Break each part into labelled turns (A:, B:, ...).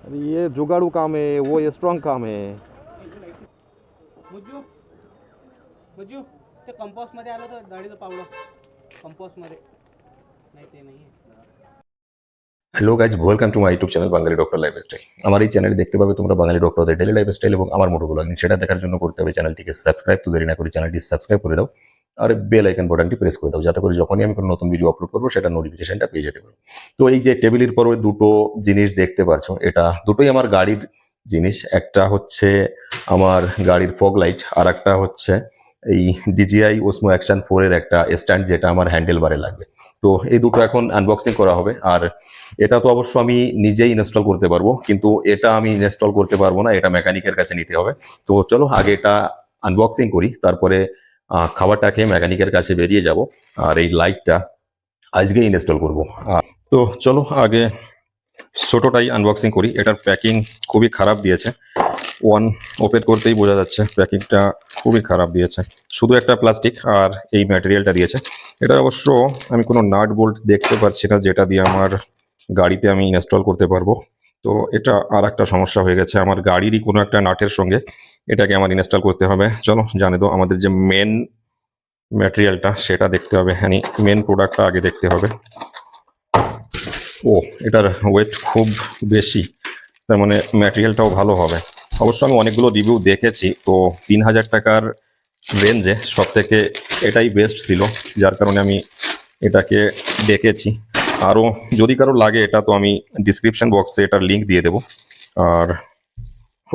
A: अरे ये जुगाड़ू काम है वो स्ट्रॉंग काम है
B: बुजू बुजू ते कंपोस्ट मध्ये आलं तर गाडीचं पावलं कंपोस्ट मध्ये नाही ते नाही आहे
C: hello guys welcome to my YouTube channel Bangali doctor lifestyle আমার এই চ্যানেলে দেখতে পাবে তোমরা বাঙালি ডক্টরদের ডেলি লাইফস্টাইল এবং আমার মোটো ব্লগিং সেটা দেখার জন্য করতে হবে চ্যানেলটিকে সাবস্ক্রাইব তো দেরি না করে চ্যানেলটি সাবস্ক্রাইব করে দাও আর বেল আইকন বাটনটি প্রেস করে দাও, যাতে করে যখনই আমি কোনো নতুন ভিডিও আপলোড করব, সেটা নোটিফিকেশনটা পেয়ে যেতে পারো। তো এই যে টেবিলের পর দুটো জিনিস দেখতে পারছ, এটা দুটোই আমার গাড়ির জিনিস। একটা হচ্ছে আমার গাড়ির ফগ লাইট আর একটা হচ্ছে এই ডিজিআই ওসমো অ্যাকশন ফোর এর একটা স্ট্যান্ড যেটা আমার হ্যান্ডেল বারে লাগবে। তো এই দুটো এখন আনবক্সিং করা হবে। আর এটা তো অবশ্য আমি নিজেই ইনস্টল করতে পারব, কিন্তু এটা আমি ইনস্টল করতে পারব না, এটা মেকানিকের কাছে নিতে হবে। তো চলো আগে এটা আনবক্সিং করি, তারপরে খাবারটা খেয়ে মেকানিকের কাছে বেরিয়ে যাব। আর এই লাইটটা আজকে ইনস্টল করব। তো চলো আগে ছোটোটাই আনবক্সিং করি। এটার প্যাকিং খুবই খারাপ দিয়েছে। ওয়ান ওপেন করতেই বোঝা যাচ্ছে প্যাকিংটা খুবই খারাপ দিয়েছে। শুধু একটা প্লাস্টিক আর এই ম্যাটেরিয়ালটা দিয়েছে। এটা অবশ্য আমি কোনো নাট বোল্ট দেখতে পাচ্ছি না, যেটা দিয়ে আমার গাড়িতে আমি ইনস্টল করতে পারব। তো এটা আর একটা সমস্যা হয়ে গেছে। আমার গাড়িরই কোনো একটা নাটের সঙ্গে এটাকে আমার ইনস্টল করতে হবে। চলো জানে তো আমাদের যে মেন ম্যাটেরিয়ালটা সেটা দেখতে হবে। হ্যাঁ মেন প্রোডাক্টটা আগে দেখতে হবে। ও, এটার ওয়েট খুব বেশি। তার মানে ম্যাটেরিয়ালটাও ভালো হবে। অবশ্য আমি অনেকগুলো রিভিউ দেখেছি। তো তিন হাজার টাকার রেঞ্জে সব থেকে এটাই বেস্ট ছিল। যার কারণে আমি এটাকে দেখেছি আরও যদি কারও লাগে, এটা তো আমি ডিসক্রিপশন বক্সে এটার লিঙ্ক দিয়ে দেবো। আর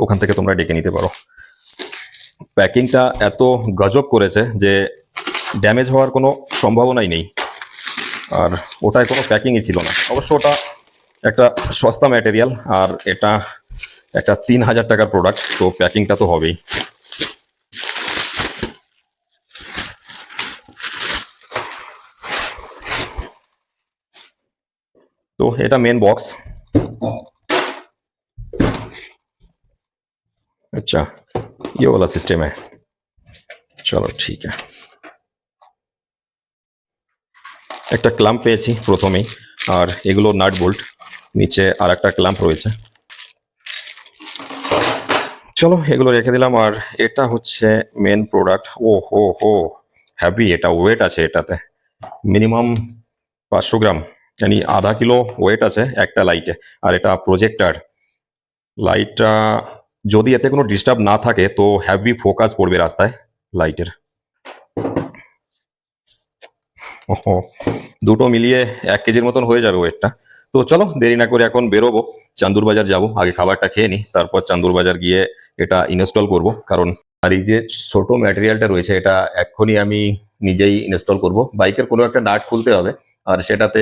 C: ওখান থেকে তোমরা ডেকে নিতে পারো। প্যাকিংটা এত গজব করেছে যে ড্যামেজ হওয়ার কোনো সম্ভাবনাই নেই। আর ওটায় কোনো প্যাকিংই ছিল না। অবশ্য ওটা একটা সস্তা ম্যাটেরিয়াল আর এটা একটা তিন হাজার টাকার প্রোডাক্ট তো প্যাকিংটা তো হবেই। तो এটা मेन बॉक्स अच्छा ये वाला सिस्टम है চলো ঠিক আছে একটা ক্লাম্প পেয়েছি প্রথমেই আর এগুলো নাট বোল্ট নিচে আর একটা ক্লাম্প রয়েছে চলো এগুলো রেখে দিলাম আর এটা হচ্ছে মেন প্রোডাক্ট ও হো হো হ্যাভি এটা ওয়েট আছে এটাতে মিনিমাম পাঁচশো গ্রাম মানে আধা কিলো ওয়েট আছে একটা লাইটে আর এটা প্রজেক্টার লাইটটা যদি এতে কোনো ডিস্টার্ব না থাকে, তো হ্যাভি ফোকাস পড়বে রাস্তায় লাইটের ওহো, দুটো মিলিয়ে এক কেজির মতন হয়ে যাবে ওয়েটটা তো চলো, দেরি না করে এখন বেরোবো। চান্দুর বাজার যাব, আগে খাবারটা খেয়ে নিই তারপর চান্দুর বাজার গিয়ে এটা ইনস্টল করব। কারণ আর এই যে ছোট ম্যাটেরিয়ালটা রয়েছে, এটা এক্ষুনি আমি নিজেই ইনস্টল করব। বাইকের কোনো একটা নাট খুলতে হবে। আর সেটাতে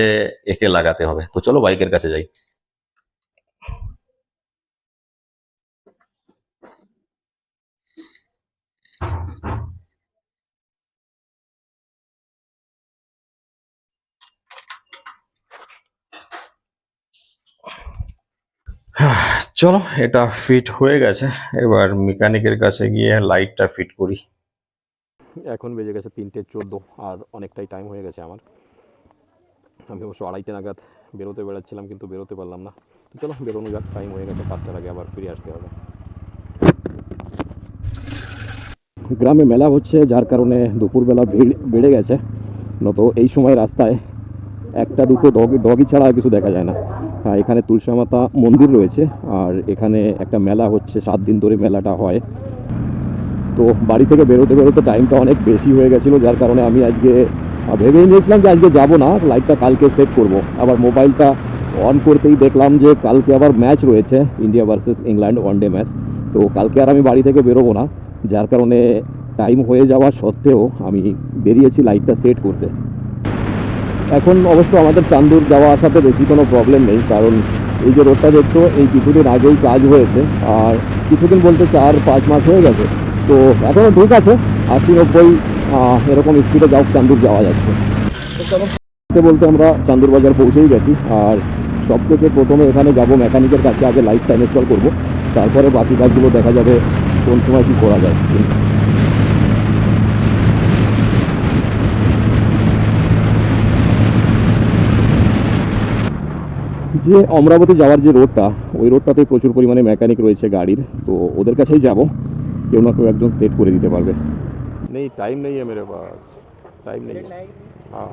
C: একে লাগাতে হবে। তো চলো বাইকের কাছে যাই। চলো, এটা ফিট হয়ে গেছে। এবার মেকানিকের কাছে গিয়ে লাইটটা ফিট করি।
A: এখন বেজে গেছে তিনটে চোদ্দ, আর অনেকটাই টাইম হয়ে গেছে আমার। আমি অবশ্য আড়াইটে নাগাদ বেরোতে বেড়াচ্ছিলাম, কিন্তু বেরোতে পারলাম না। তো চলো, বেরোনো যাক টাইম হয়ে গেছে, পাঁচটার আগে আবার ফিরে আসতে হবে। গ্রামে মেলা হচ্ছে, যার কারণে দুপুরবেলা ভিড় বেড়ে গেছে। নতো এই সময় রাস্তায় একটা দুটো ডগি ডগি ছাড়া আর কিছু দেখা যায় না। হ্যাঁ এখানে তুলসা মাতা মন্দির রয়েছে, আর এখানে একটা মেলা হচ্ছে, সাত দিন ধরে মেলাটা হয়। তো বাড়ি থেকে বেরোতে বেরোতে টাইমটা অনেক বেশি হয়ে গেছিল, যার কারণে আমি আজকে আহ, ভেবেই নিয়েছিলাম যে আজকে যাব না লাইটটা কালকে সেট করব। আবার মোবাইলটা অন করতেই দেখলাম যে কালকে আবার ম্যাচ রয়েছে India versus England one day match তো কালকে আর আমি বাড়ি থেকে বেরোবো না যার কারণে টাইম হয়ে যাওয়া সত্ত্বেও আমি বেরিয়েছি লাইটটা সেট করতে। এখন অবশ্য আমাদের চান্দুর যাওয়া আসাতে বেশি কোনো প্রবলেম নেই কারণ এই যে রোডটা দেখছ এই কিছুদিন আগেই কাজ হয়েছে আর কিছুদিন বলতে চার পাঁচ মাস হয়ে গেছে। তো এখনও ঠিক আছে আশি নব্বই এরকম স্পিডে যাও, চান্দুর যাওয়া যাচ্ছে। বলতে আমরা চান্দুর বাজার পৌঁছেই গেছি। আর সব থেকে প্রথমে এখানে যাব মেকানিকের কাছে, আগে লাইটটা ইনস্টল করব। তারপরে বাকি কাজগুলো দেখা যাবে কোন সময় কী করা যায়। যে অমরাবতী যাওয়ার যে রোডটা ওই রোডটাতে প্রচুর পরিমাণে মেকানিক রয়েছে গাড়ির। তো ওদের কাছেই যাব। কেউ না কেউ একজন সেট করে দিতে পারবে। नहीं टाइम नहीं है
B: मेरे पास। टाइम नहीं है। हाँ।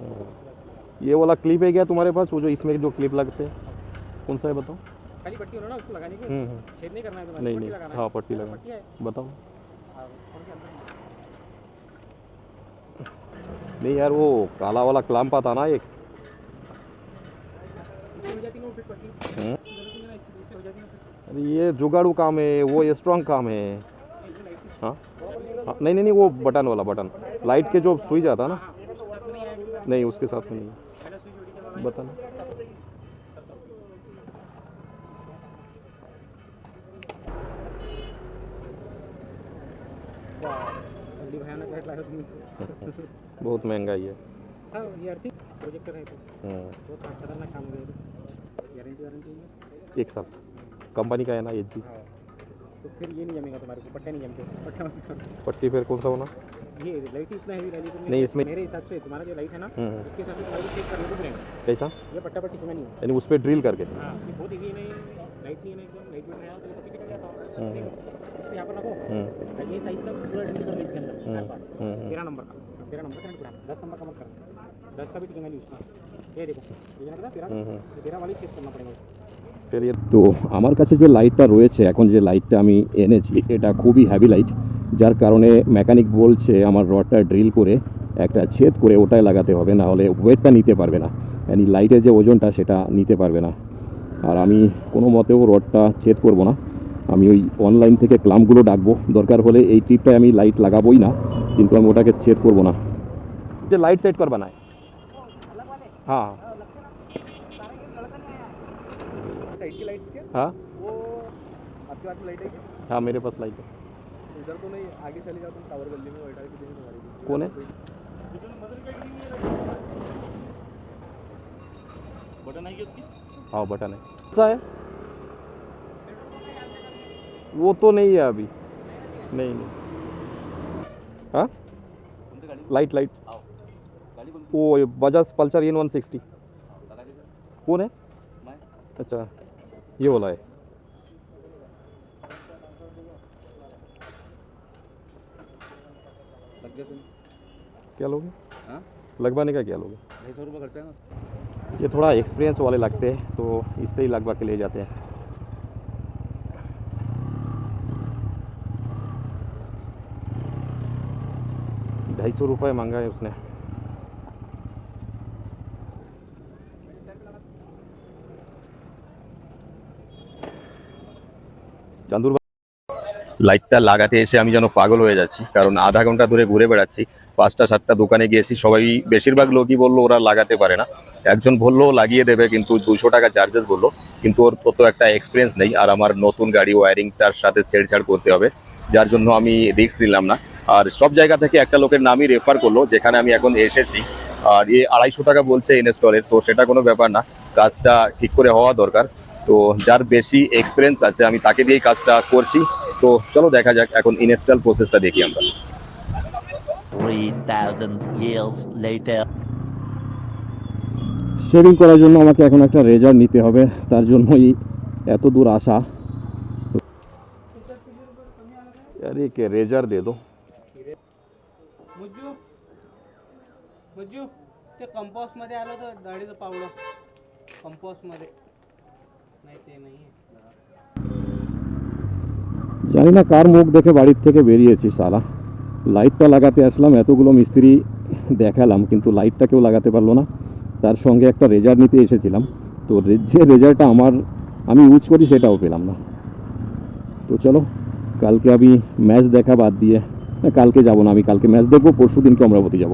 B: हम्म।
A: ये वाला क्लिप है क्या तुम्हारे पास? वो जो इसमें जो क्लिप लगते हैं। कौन सा है बताओ?
B: खाली पट्टी उसको लगाने
A: हम्म, हम्म।
B: छेद नहीं करना है
A: नहीं नहीं। हाँ पट्टी लगा बताओ। नहीं यार वो काला वाला क्लाम्प आता ना एक। ये जुगाड़ू काम है वो स्ट्रॉन्ग काम है। हाँ? हाँ नहीं नहीं वो बटन वाला बटन लाइट के जो स्विच आता ना? नहीं उसके साथ में नहीं बताना। बहुत महँगा ही है।
B: हाँ।
A: एक साल। कंपनी का है ना एच जी
B: हाँ। तो फिर ये नहीं जमेगा तुम्हारे को पट्टा नहीं जमते। पट्टा मत छोड़ो।
A: पट्टी फिर कौन सा होना?
B: ये लाइट ही इतना हैवी डाली तुमने
A: नहीं, इसमें-
B: मेरे हिसाब से तुम्हारा जो लाइट है ना
A: हम्म,
B: उसके हिसाब से तुम्हारी चेक कर लो ब्रांड
A: कैसा?
B: ये पट्टा पट्टी तुम्हें नहीं है।
A: यानी उस पर ड्रिल करके।
B: हाँ ये बहुत हैवी नहीं लाइट नहीं है ना एकदम लाइट वेट है तो ये पट्टी कट जाता
A: हम्म।
B: है इसको यहाँ पर रखो।
A: हम्म,
B: और ये साइज़ का पूरा ड्रिल कर लो इसके अंदर
A: हम्म,
B: चार पार्ट।
A: हम्म,
B: तेरह नंबर का तेरह नंबर का बढ़ाना दस नंबर का मत करना दस का भी टिकेगा नहीं उसका। ये देखो ये ना तेरह?
A: हम्म, हम्म।
B: तेरह वाली चेक करना पड़ेगा।
A: ফেরিয়ে তো আমার কাছে যে লাইটটা রয়েছে এখন যে লাইটটা আমি এনেছি এটা খুবই হ্যাভি লাইট যার কারণে মেকানিক বলছে আমার রডটা ড্রিল করে একটা ছেদ করে ওটাই লাগাতে হবে না হলে ওয়েটটা নিতে পারবে না। মানে লাইটের যে ওজনটা সেটা নিতে পারবে না। আর আমি কোনো মতেও রডটা ছেদ করব না। আমি ওই অনলাইন থেকে ক্লামগুলো ডাকবো। দরকার হলে এই টিপটায় আমি লাইট লাগাবোই না কিন্তু আমি ওটাকে ছেদ করব না। যে লাইট সেট করবা না। হ্যাঁ।
B: साइड की लाइट्स के
A: हाँ।
B: वो आपके पास लाइट है क्या?
A: हाँ मेरे पास लाइट है।
B: इधर तो नहीं आगे चले जाओ तुम टावर गली में बैठा के देखो तुम्हारी
A: कौन है?
B: बटन है क्या उसकी?
A: हाँ बटन है। है? वो तो नहीं है अभी। नहीं नहीं। हाँ? लाइट लाइट वो Bajaj Pulsar N one sixty कौन है? अच्छा। ये वाला है। क्या लोगे?
B: हाँ?
A: लगवाने का क्या लोगे?
B: ढाई सौ रुपये खर्चा है ना?
A: ये थोड़ा एक्सपीरियंस वाले लगते हैं तो इससे ही लगवा के ले जाते हैं। ढाई सौ रुपये मांगा है उसने।
C: লাইটটা লাগাতে এসে আমি যেন পাগল হয়ে যাচ্ছি, কারণ আধা ঘণ্টা ধরে ঘুরে বেড়াচ্ছি। পাঁচটা, সাতটা দোকানে গিয়েছি, সবাই বেশিরভাগ লোকই বলল ওরা লাগাতে পারে না। একজন বলল, লাগিয়ে দেবে, কিন্তু দুশো টাকা চার্জেস বলল। কিন্তু ওর তত একটা এক্সপিরিয়েন্স নেই, আর আমার নতুন গাড়ি ওয়ারিংটার সাথে ছেড়ছাড় করতে হবে। যার জন্য আমি রিস্ক নিলাম না। আর সব জায়গা থেকে একটা লোকের নামই রেফার করল, যেখানে আমি এখন এসেছি। আর এ আড়াইশো টাকা বলছে ইনস্টলের তো সেটা কোনো ব্যাপার না। কাজটা ঠিক করে হওয়া দরকার। তো যার বেশি এক্সপিরিয়েন্স আছে আমি তাকে দিয়েই কাজটা করছি তো চলো দেখা যাক এখন ইনস্টল প্রসেসটা দেখি আমরা
D: 3,000 years later.
A: শেভিং করার জন্য আমাকে এখন একটা রেজার নিতে হবে তার জন্যই এত দূর আসা अरे के रेजर दे दो
B: मुज्जू मुज्जू ते कंपोस्ट मध्ये आलं तर डाळीचं पावडं कंपोस्ट मध्ये नाही ते नाही आहे
A: জানি না কার মুখ দেখে বাড়ির থেকে বেরিয়েছি, সালা। লাইটটা লাগাতে আসলাম, এতগুলো মিস্ত্রি দেখালাম, কিন্তু লাইটটা কেউ লাগাতে পারল না। তার সঙ্গে একটা রেজার নিতে এসেছিলাম। তো যে রেজারটা আমার, আমি ইউজ করি, সেটাও পেলাম না। তো চলো, কালকে আমি ম্যাচ দেখা বাদ দিয়ে কালকে যাব না, আমি কালকে ম্যাচ দেখব পরশু দিনকে অমরাবতী যাব।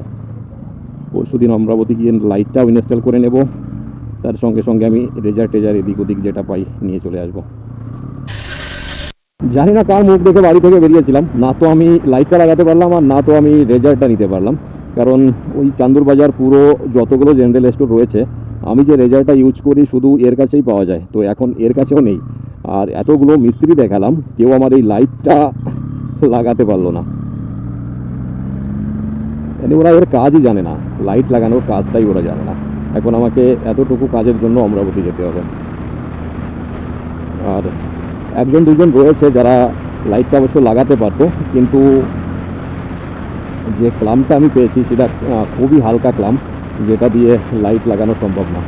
A: পরশু দিন অমরাবতী গিয়ে লাইটটাও ইনস্টল করে নেব। তার সঙ্গে সঙ্গে আমি রেজার টেজার এদিক ওদিক যেটা পাই নিয়ে চলে আসব। জানি না কার মুখ দেখে বাড়ি থেকে বেরিয়েছিলাম, না তো আমি লাইটটা লাগাতে পারলাম আর না তো আমি রেজারটা নিতে পারলাম। কারণ ওই চান্দুর বাজার পুরো যতগুলো জেনারেল স্টোর রয়েছে, আমি যে রেজারটা ইউজ করি শুধু এর কাছেই পাওয়া যায়, তো এখন এর কাছেও নেই। আর এতগুলো মিস্ত্রি দেখালাম, কেউ আমার এই লাইটটা লাগাতে পারল না। ওরা এর কাজই জানে না, লাইট লাগানোর কাজটাই ওরা জানে না। এখন আমাকে এতটুকু কাজের জন্য অমরাবতী যেতে হবে। আর একজন দুজন রয়েছে যারা লাইটটা অবশ্য লাগাতে পারতো, কিন্তু যে ক্লামটা আমি পেয়েছি সেটা খুবই হালকা ক্লাম, যেটা দিয়ে লাইট লাগানো সম্ভব না।